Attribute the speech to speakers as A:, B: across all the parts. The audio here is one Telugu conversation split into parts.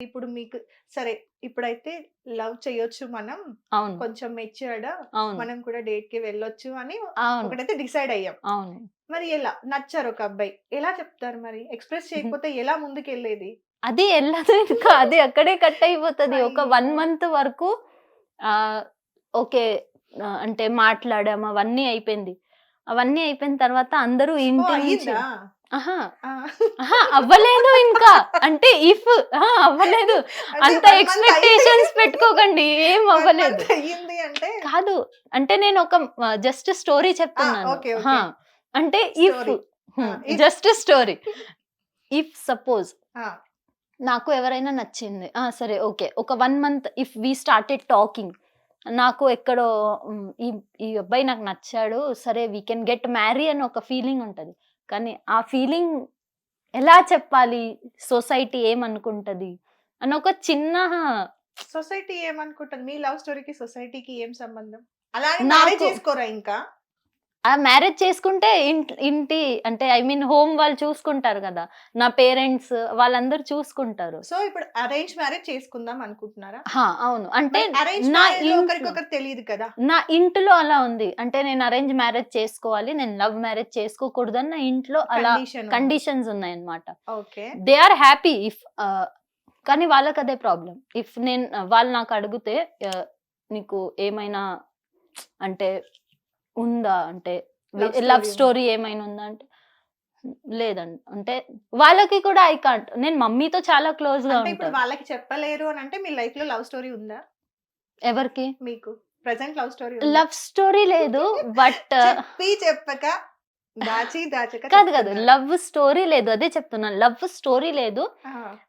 A: ఇప్పుడు మీకు సరే ఇప్పుడైతే లవ్ చేయొచ్చు మనం.
B: అవును.
A: కొంచెం మెచ్యూర్డ్
B: అవును.
A: మనం కూడా డేట్కి వెళ్ళొచ్చు అని
B: అవును.
A: ఒకటైతే డిసైడ్ అయ్యాం.
B: అవును.
A: మరి ఎలా? నచ్చారు ఒక అబ్బాయి? ఎలా చెప్తారు మరి? ఎక్స్ప్రెస్ చేయకపోతే ఎలా ముందుకు వెళ్ళేది
B: అది వెళ్ళదు ఇంకా అది అక్కడే కట్ అయిపోతుంది. ఒక వన్. మంత్ వరకు ఆ ఓకే అంటే మాట్లాడాం అవన్నీ అయిపోయింది. అవన్నీ అయిపోయిన తర్వాత అందరూ ఇంటి నుంచి అవ్వలేదు ఇంకా. అంటే ఇఫ్ అవ్వలేదు. అంత ఎక్స్పెక్టేషన్స్. పెట్టుకోకండి ఏం అవ్వలేదు. కాదు అంటే నేను ఒక జస్ట్ స్టోరీ చెప్తున్నాను. అంటే if just story if suppose నాకు ఎవరైనా నచ్చింది ఆ సరే ఓకే. ఒక one month if we started talking నాకు ఎక్కడో ఈ ఈ అబ్బాయి నాకు నచ్చాడు సరే వీ కెన్ గెట్ మ్యారీ అని ఒక ఫీలింగ్ ఉంటుంది. కానీ ఆ ఫీలింగ్ ఎలా చెప్పాలి? సొసైటీ ఏమనుకుంటది? అని ఒక చిన్న
A: సొసైటీ ఏమనుకుంటుంది? మీ లవ్ స్టోరీకి సొసైటీకి ఏం సంబంధం? మ్యారేజ్ చేసుకోరా ఇంకా?
B: ఆ మ్యారేజ్ చేసుకుంటే ఇంటి ఇంటి అంటే ఐ మీన్ హోమ్ వాళ్ళు చూసుకుంటారు కదా. నా పేరెంట్స్ వాళ్ళందరూ చూసుకుంటారు.
A: సో ఇప్పుడు అరేంజ్ మ్యారేజ్ చేసుకుందాం అనుకుంటున్నారా?
B: అవును. అంటే నా
A: ఒకరికొకరు తెలియదు కదా.
B: నా ఇంట్లో అలా ఉంది. అంటే నేను అరేంజ్ మ్యారేజ్ చేసుకోవాలి నేను లవ్ మ్యారేజ్ చేసుకోకూడదు నా ఇంట్లో అలా
A: కండిషన్
B: కండిషన్స్ ఉన్నాయన్నమాట.
A: Okay.
B: They are happy if కానీ వాళ్ళకి అదే ప్రాబ్లం. ఇఫ్ నేను వాళ్ళు నాకు అడిగితే నీకు ఏమైనా అంటే ఉందా? అంటే లవ్ స్టోరీ ఏమైనా ఉందా? అంటే లేదండి. అంటే వాళ్ళకి కూడా ఐ కాంట్ నేను మమ్మీతో చాలా
A: క్లోజ్గా ఇప్పుడు వాళ్ళకి చెప్పలేరు అని అంటే మీ లైఫ్లో లవ్ స్టోరీ ఉందా?
B: ఎవరికి?
A: మీకు present love story
B: love story లేదు. బట్
A: చెప్పి చెప్పక దాచి దాచక
B: కాదు కాదు. లవ్ స్టోరీ లేదు. అదే చెప్తున్నాను లవ్ స్టోరీ లేదు.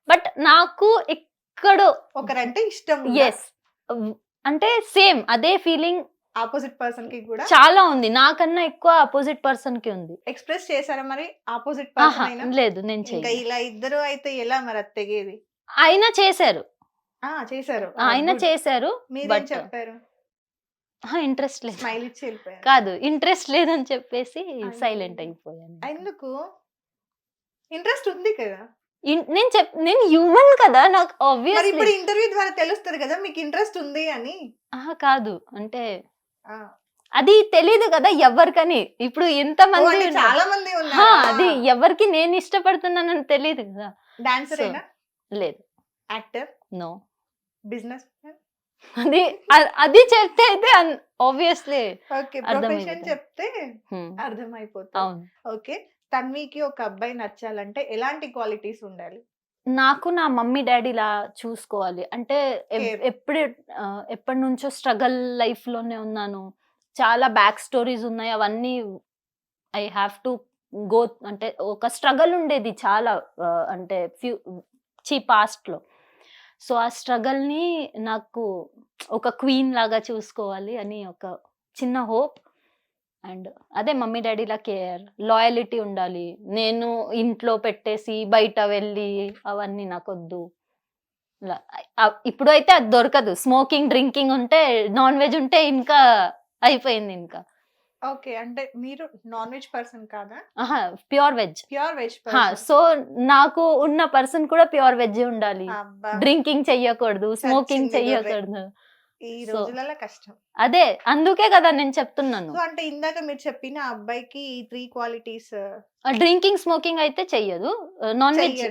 B: బట్ నాకు ఎక్కడో
A: ఒకరంటే ఇష్టం
B: ఎస్ అంటే సేమ్. అదే ఫీలింగ్
A: ఆపోజిట్ పర్సన్కి కూడా
B: చాలా ఉంది. నాకన్నా ఎక్కువ అపోజిట్ పర్సన్కి ఉంది.
A: ఎక్స్ప్రెస్ చేశారా మరి? ఆపోజిట్ పర్సన్ అయినా?
B: లేదు నేను
A: ఇంకా
B: చేయను
A: ఇలా ఇద్దరు అయితే ఎలా మరి అది తెగేది?
B: ఆయన చేశారు.
A: ఆ చేశారు.
B: ఆయన చేశారు
A: మీరేం చెప్పారు?
B: ఇంట్రెస్ట్ లేదు.
A: స్మైల్ ఇచ్చి వెళ్ళిపోయారు.
B: కాదు ఇంట్రెస్ట్ లేదని చెప్పేసి. సైలెంట్ అయిపోయాను
A: ఎందుకు? ఇంట్రెస్ట్ ఉంది కదా.
B: నేను చెప్ నేను హ్యూమన్ కదా నాకు
A: ఇప్పుడు ఇంటర్వ్యూ ద్వారా తెలుస్తుంది కదా మీకు ఇంట్రెస్ట్ ఉంది అని.
B: కాదు. అంటే. అది తెలీదు కదా ఎవరికని. ఇప్పుడు ఎంత మంది.
A: చాలా మంది
B: అది ఎవరికి నేను ఇష్టపడుతున్నానని తెలియదు కదా.
A: డాన్సర్
B: లేదు.
A: Actor
B: no.
A: బిజినెస్
B: అది అది చెప్తే అయితే ఆబ్వియస్లీ
A: ఓకే. ప్రొఫెషన్ చెప్తే అర్థమైపోతుంది. ఓకే తన్వికి ఒక అబ్బాయి నచ్చాలంటే ఎలాంటి క్వాలిటీస్ ఉండాలి?
B: నాకు నా మమ్మీ డాడీలా చూసుకోవాలి. అంటే ఎప్-. ఎప్పుడు ఆ, ఎప్పటి నుంచో స్ట్రగల్ లైఫ్లోనే ఉన్నాను. చాలా బ్యాక్ స్టోరీస్ ఉన్నాయి. అవన్నీ ఐ హ్యావ్ టు గో అంటే ఒక స్ట్రగల్ ఉండేది చాలా ఆ, అంటే ఫ్యూ చీ పాస్ట్లో సో ఆ స్ట్రగల్ని నాకు ఒక క్వీన్ లాగా చూసుకోవాలి అని ఒక చిన్న హోప్. అండ్ అదే మమ్మీ డాడీలా కేర్ లాయలిటీ ఉండాలి. నేను ఇంట్లో పెట్టేసి బయట వెళ్ళి అవన్నీ నాకు వద్దు ఇలా, ఆ- ఇప్పుడు అయితే అది దొరకదు. స్మోకింగ్ డ్రింకింగ్ ఉంటే నాన్ వెజ్ ఉంటే ఇంకా అయిపోయింది ఇంకా.
A: ఓకే. అంటే మీరు నాన్ వెజ్ పర్సన్ కాదా?
B: Pure veg.
A: Pure veg
B: so నాకు ఉన్న పర్సన్ కూడా ప్యూర్ వెజ్ ఉండాలి. డ్రింకింగ్ చెయ్యకూడదు స్మోకింగ్. చెయ్యకూడదు.
A: ఈ రోజులలో కష్టం.
B: అదే అందుకే కదా నేను చెప్తున్నాను.
A: అంటే ఇందాక మీరు చెప్పిన అబ్బాయికి ఈ త్రీ క్వాలిటీస్
B: డ్రింకింగ్ స్మోకింగ్ అయితే చెయ్యదు. నాన్ వెజ్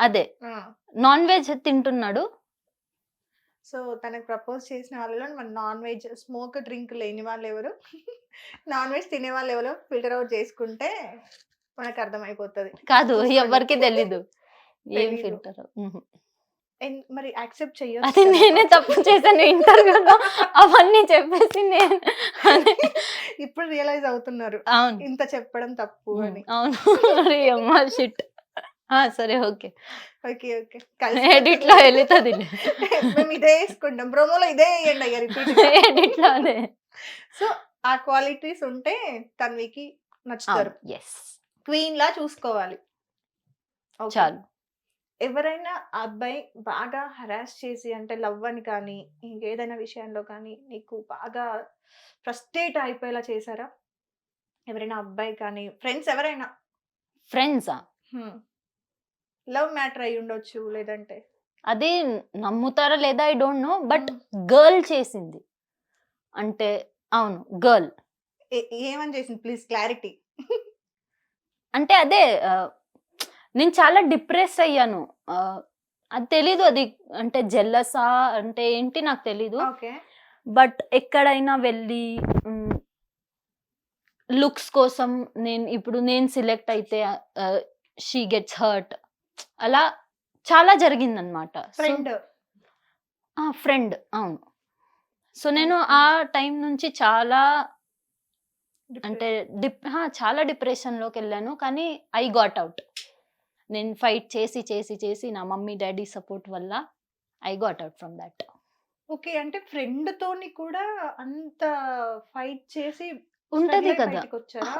B: అదే. నాన్ వెజ్ తింటున్నాడు.
A: సో తనకు ప్రపోజ్ చేసిన వాళ్ళలో మన నాన్ వెజ్ స్మోక్ డ్రింక్ లేని వాళ్ళు ఎవరు నాన్ వెజ్ తినే వాళ్ళు ఎవరు ఫిల్టర్ అవుట్ చేసుకుంటే మనకు అర్థమైపోతుంది.
B: కాదు. ఎవరికి తెలీదు. ఏం. ఫిల్టర్
A: మరి యాక్సెప్ట్
B: అది
A: చేయొచ్చు
B: నేనే తప్పు చేశాను ఇంటర్వ్యూలో. అవన్నీ చెప్పేసి నేను అదే.
A: ఇప్పుడు రియలైజ్ అవుతున్నారు.
B: అవును.
A: ఇంత చెప్పడం తప్పు అని.
B: అవును. షిట్ సరే ఓకే.
A: Okay okay.
B: ఎడిట్లో వెళుతుంది.
A: మేము ఇదే వేసుకుంటాం. ప్రోమోలో ఇదే వేయండి అయ్యా రిపీట్
B: ఎడిట్లో అదే.
A: సో ఆ క్వాలిటీస్ ఉంటే తన్వికి నచ్చుతారు.
B: ఎస్
A: క్వీన్ లా చూసుకోవాలి.
B: చాలు.
A: ఎవరైనా ఆ అబ్బాయి బాగా హరాస్ చేసి అంటే లవ్ అని కానీ ఇంకేదైనా విషయంలో కానీ నీకు బాగా ఫ్రస్ట్రేట్ అయిపోయేలా చేశారా? ఎవరైనా అబ్బాయి కానీ ఫ్రెండ్స్ ఎవరైనా?
B: ఫ్రెండ్సా?
A: లవ్ మ్యాటర్ అయి ఉండొచ్చు లేదంటే?
B: అది నమ్ముతారా లేదా I don't know but. Girl చేసింది. అంటే అవును గర్ల్.
A: ఏమని చేసింది? Please clarity.
B: అంటే అదే నేను చాలా డిప్రెస్ అయ్యాను. అది తెలీదు అది అంటే జెల్లసా అంటే ఏంటి నాకు తెలీదు. బట్ ఎక్కడైనా వెళ్ళి లుక్స్ కోసం నేను ఇప్పుడు నేను సిలెక్ట్ అయితే షీ గెట్స్ హర్ట్. అలా చాలా జరిగిందనమాట
A: ఫ్రెండ్.
B: ఫ్రెండ్ అవును. సో నేను ఆ టైం నుంచి చాలా అంటే డిప్ చాలా డిప్రెషన్లోకి వెళ్ళాను. కానీ ఐ గాట్ అవుట్ నేను ఫైట్ చేసి చేసి చేసి నా మమ్మీ డాడీ సపోర్ట్ వల్ల I got out from that.
A: Okay. అంటే ఫ్రెండ్ తోని కూడా అంత ఫైట్ చేసి
B: ఉంటది కదా.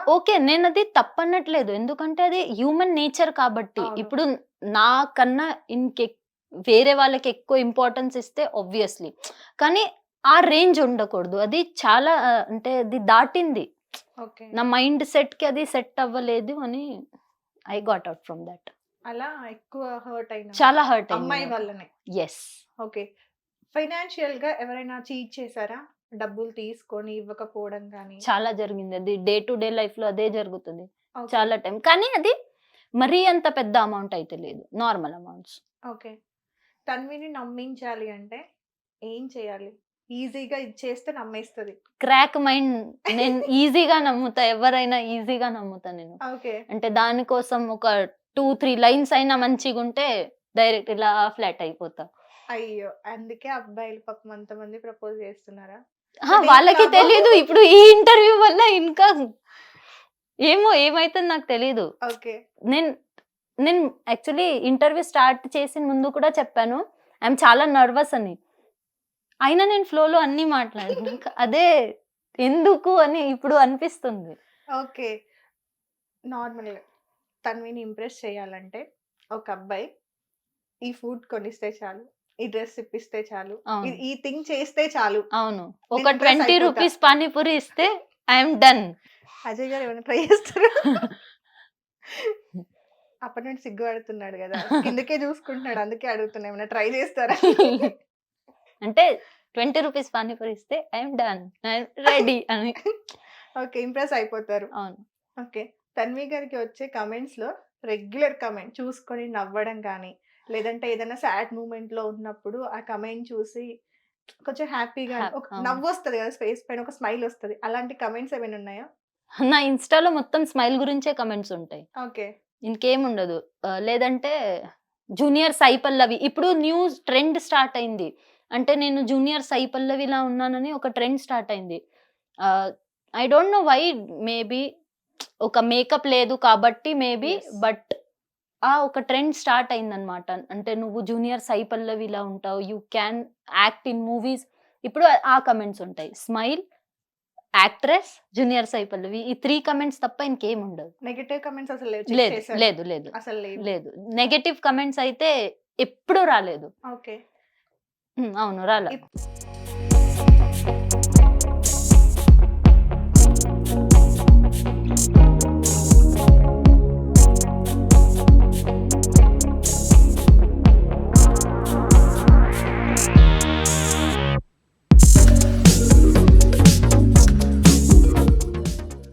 B: ఓకే. నేను అది తప్పనట్లేదు. ఎందుకంటే అది హ్యూమన్ నేచర్ కాబట్టి. ఇప్పుడు నాకన్నా ఇంకె వేరే వాళ్ళకి ఎక్కువ ఇంపార్టెన్స్ ఇస్తే ఆబ్వియస్లీ. కానీ ఆ రేంజ్ ఉండకూడదు. అది చాలా అంటే అది దాటింది.
A: ఓకే.
B: నా మైండ్ సెట్కి అది సెట్ అవ్వలేదు అని I got out from that.
A: అలా ఎక్కువ హర్ట్ అయినా
B: చాలా హర్ట్
A: అమ్మాయి వల్లనే.
B: Yes
A: okay. ఫైనాన్షియల్గా ఎవరైనా చీట్ చేశారా? డబ్బులు తీసుకొని ఇవ్వకపోవడం కానీ
B: చాలా జరిగింది. అది డే టు డే లైఫ్లో అదే జరుగుతుంది. చాలా టైం. కానీ అది మరీ అంత పెద్ద అమౌంట్ అయితే లేదు. Normal amounts.
A: ఓకే. తన్విని నమ్మించాలి అంటే ఏం చేయాలి? ఈజీగా ఇది చేస్తే నమ్మేస్తుంది.
B: Crack mind. నేను ఈజీగా నమ్ముతా. ఎవరైనా ఈజీగా నమ్ముతా నేను.
A: ఓకే.
B: అంటే దానికోసం ఒక టూ త్రీ లైన్స్ అయినా మంచిగా ఉంటే డైరెక్ట్ ఇలా ఫ్లాట్ అయిపోతా.
A: అయ్యో! అందుకే అబ్బాయిలు పాపం అంతమంది ప్రపోజ్ చేస్తున్నారా?
B: వాళ్ళకి. తెలీదు. ఇప్పుడు ఈ ఇంటర్వ్యూ వల్ల ఇంకా ఏమో ఏమైతుంది నాకు తెలీదు.
A: ఓకే.
B: నేను నేను యాక్చువల్లీ ఇంటర్వ్యూ స్టార్ట్ చేసిన ముందు కూడా చెప్పాను. ఐఎమ్ చాలా నర్వస్ అని. అయినా నేను ఫ్లోలో అన్ని మాట్లాడాను. అదే ఎందుకు అని ఇప్పుడు అనిపిస్తుంది.
A: ఓకే. నార్మల్గా తన్విని ఇంప్రెస్ చేయాలంటే ఒక అబ్బాయి ఈ ఫుడ్ కొనిస్తే చాలు ఈ డ్రెస్ ఇప్పిస్తే చాలు. ఈ- థింగ్ చేస్తే చాలు.
B: అవును. ఒక ట్వంటీ. రూపీస్ పానీపూరి ఇస్తే ఐఎమ్ డన్.
A: అజయ్ గారు ఏమైనా ట్రై చేస్తారా? అప్పటి నుండి సిగ్గుపడుతున్నాడు కదా. కిందకే చూసుకుంటున్నాడు అందుకే అడుగుతున్నా ఏమైనా ట్రై చేస్తారా?
B: అంటే ట్వంటీ రూపీస్ పానీపూరి ఇస్తే ఐఎమ్ డన్ రెడీ అని.
A: ఓకే ఇంప్రెస్ అయిపోతారు.
B: అవును.
A: ఓకే. తన్వి గారికి వచ్చే కమెంట్స్లో రెగ్యులర్ కమెంట్ చూసుకొని నవ్వడం కానీ లేదంటే ఏదైనా సాడ్ మూమెంట్లో ఉన్నప్పుడు ఆ కమెంట్ చూసి కొంచెం హ్యాపీగా ఒక. నవ్వు వస్తుంది కదా స్పేస్ పైన ఒక స్మైల్ వస్తుంది. అలాంటి కమెంట్స్ ఏమైనా ఉన్నాయా?
B: నా ఇన్స్టాలో మొత్తం స్మైల్ గురించే కమెంట్స్ ఉంటాయి.
A: ఓకే.
B: ఇంకేం ఉండదు లేదంటే జూనియర్ సాయి పల్లవి ఇప్పుడు న్యూస్ ట్రెండ్ స్టార్ట్ అయింది. అంటే నేను జూనియర్ సాయి పల్లవిలా ఉన్నానని ఒక ట్రెండ్ స్టార్ట్ అయింది. I don't know why maybe ఒక మేకప్ లేదు కాబట్టి మేబీ. బట్ ఆ ఒక ట్రెండ్ స్టార్ట్ అయిందనమాట అంటే నువ్వు జూనియర్ సాయి పల్లవిలా ఉంటావు. You can act in movies ఇప్పుడు ఆ కమెంట్స్ ఉంటాయి. Smile actress junior Sai Pallavi. ఈ త్రీ కమెంట్స్ తప్ప ఇంకేం ఉండదు
A: నెగటివ్ కమెంట్స్ అసలు
B: లేదు? లేదు లేదు.
A: అసలు
B: లేదు. నెగటివ్ కమెంట్స్ అయితే ఎప్పుడు రాలేదు.
A: ఓకే.
B: అవును రాలే.